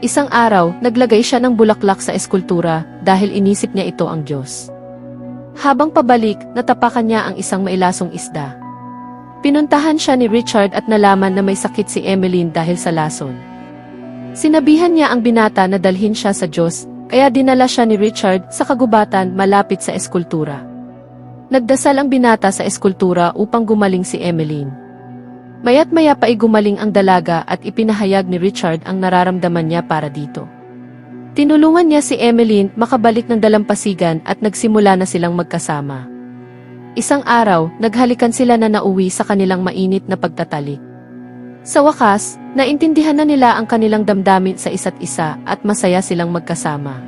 Isang araw, naglagay siya ng bulaklak sa eskultura dahil inisip niya ito ang Diyos. Habang pabalik, natapakan niya ang isang mailasong isda. Pinuntahan siya ni Richard at nalaman na may sakit si Emmeline dahil sa lason. Sinabihan niya ang binata na dalhin siya sa Diyos, kaya dinala siya ni Richard sa kagubatan malapit sa eskultura. Nagdasal ang binata sa eskultura upang gumaling si Emmeline. Mayat maya pa ay gumaling ang dalaga at ipinahayag ni Richard ang nararamdaman niya para dito. Tinulungan niya si Emmeline makabalik ng dalampasigan at nagsimula na silang magkasama. Isang araw, naghalikan sila na nauwi sa kanilang mainit na pagtatalik. Sa wakas, naintindihan na nila ang kanilang damdamin sa isa't isa at masaya silang magkasama.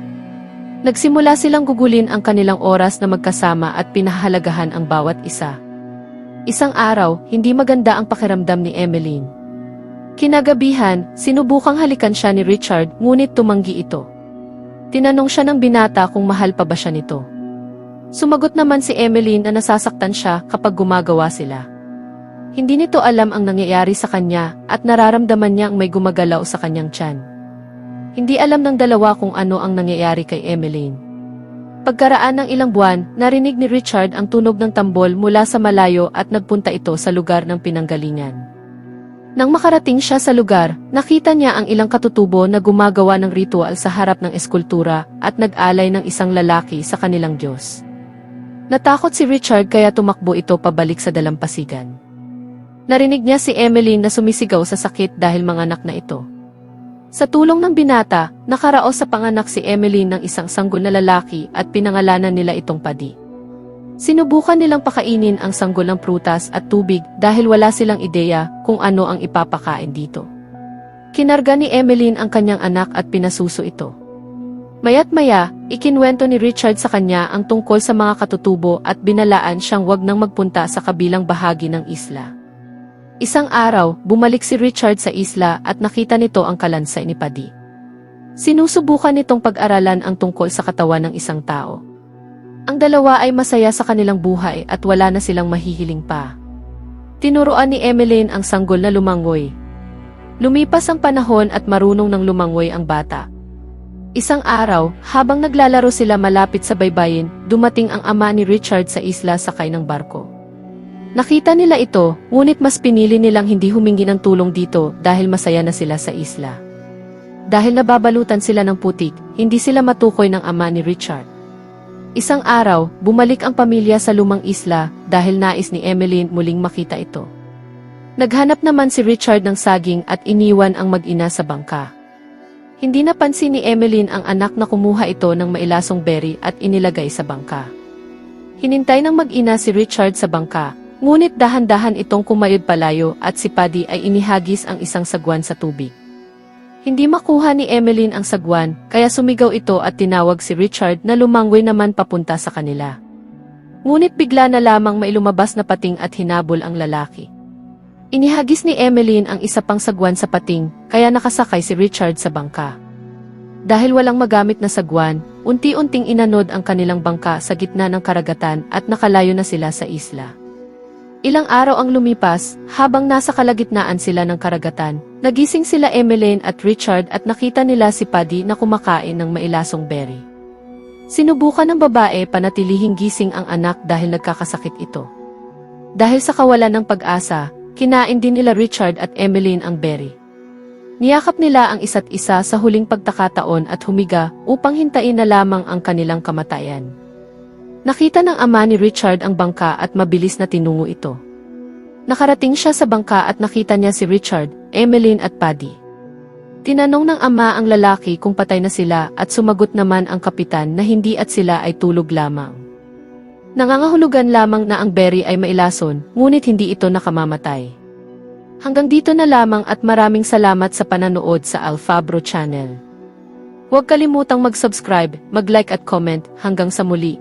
Nagsimula silang gugulin ang kanilang oras na magkasama at pinahalagahan ang bawat isa. Isang araw, hindi maganda ang pakiramdam ni Emmeline. Kinagabihan, sinubukang halikan siya ni Richard ngunit tumanggi ito. Tinanong siya ng binata kung mahal pa ba siya nito. Sumagot naman si Emmeline na nasasaktan siya kapag gumagawa sila. Hindi nito alam ang nangyayari sa kanya at nararamdaman niya ang may gumagalaw sa kanyang tiyan. Hindi alam ng dalawa kung ano ang nangyayari kay Emmeline. Pagkaraan ng ilang buwan, narinig ni Richard ang tunog ng tambol mula sa malayo at nagpunta ito sa lugar ng pinanggalingan. Nang makarating siya sa lugar, nakita niya ang ilang katutubo na gumagawa ng ritual sa harap ng eskultura at nag-alay ng isang lalaki sa kanilang Diyos. Natakot si Richard kaya tumakbo ito pabalik sa dalampasigan. Narinig niya si Emmeline na sumisigaw sa sakit dahil manganak na ito. Sa tulong ng binata, nakaraos sa panganak si Emmeline ng isang sanggol na lalaki at pinangalanan nila itong padi. Sinubukan nilang pakainin ang sanggol ng prutas at tubig dahil wala silang ideya kung ano ang ipapakain dito. Kinarga ni Emmeline ang kanyang anak at pinasuso ito. Mayat maya, ikinwento ni Richard sa kanya ang tungkol sa mga katutubo at binalaan siyang wag nang magpunta sa kabilang bahagi ng isla. Isang araw, bumalik si Richard sa isla at nakita nito ang kalansay ni Padi. Sinusubukan nitong pag-aralan ang tungkol sa katawan ng isang tao. Ang dalawa ay masaya sa kanilang buhay at wala na silang mahihiling pa. Tinuruan ni Emmeline ang sanggol na lumangoy. Lumipas ang panahon at marunong ng lumangoy ang bata. Isang araw, habang naglalaro sila malapit sa baybayin, dumating ang ama ni Richard sa isla sakay ng barko. Nakita nila ito, ngunit mas pinili nilang hindi humingi ng tulong dito dahil masaya na sila sa isla. Dahil nababalutan sila ng putik, hindi sila matukoy ng ama ni Richard. Isang araw, bumalik ang pamilya sa lumang isla dahil nais ni Emmeline muling makita ito. Naghanap naman si Richard ng saging at iniwan ang mag-ina sa bangka. Hindi napansin ni Emmeline ang anak na kumuha ito ng mailasong berry at inilagay sa bangka. Hinintay ng mag-ina si Richard sa bangka, ngunit dahan-dahan itong kumayod palayo at si Paddy ay inihagis ang isang sagwan sa tubig. Hindi makuha ni Emmeline ang sagwan, kaya sumigaw ito at tinawag si Richard na lumanggoy naman papunta sa kanila. Ngunit bigla na lamang may lumabas na pating at hinabol ang lalaki. Inihagis ni Emmeline ang isa pang sagwan sa pating, kaya nakasakay si Richard sa bangka. Dahil walang magamit na sagwan, unti-unting inanod ang kanilang bangka sa gitna ng karagatan at nakalayo na sila sa isla. Ilang araw ang lumipas, habang nasa kalagitnaan sila ng karagatan, nagising sila Emmeline at Richard at nakita nila si Paddy na kumakain ng mailasong berry. Sinubukan ng babae panatilihing gising ang anak dahil nagkakasakit ito. Dahil sa kawalan ng pag-asa, kinain din nila Richard at Emmeline ang berry. Niyakap nila ang isa't isa sa huling pagtakataon at humiga upang hintayin na lamang ang kanilang kamatayan. Nakita ng ama ni Richard ang bangka at mabilis na tinungo ito. Nakarating siya sa bangka at nakita niya si Richard, Emmeline at Paddy. Tinanong ng ama ang lalaki kung patay na sila at sumagot naman ang kapitan na hindi at sila ay tulog lamang. Nangangahulugan lamang na ang berry ay mailason, ngunit hindi ito nakamamatay. Hanggang dito na lamang at maraming salamat sa pananood sa Alfabro Channel. Huwag kalimutang mag-subscribe, mag-like at comment hanggang sa muli.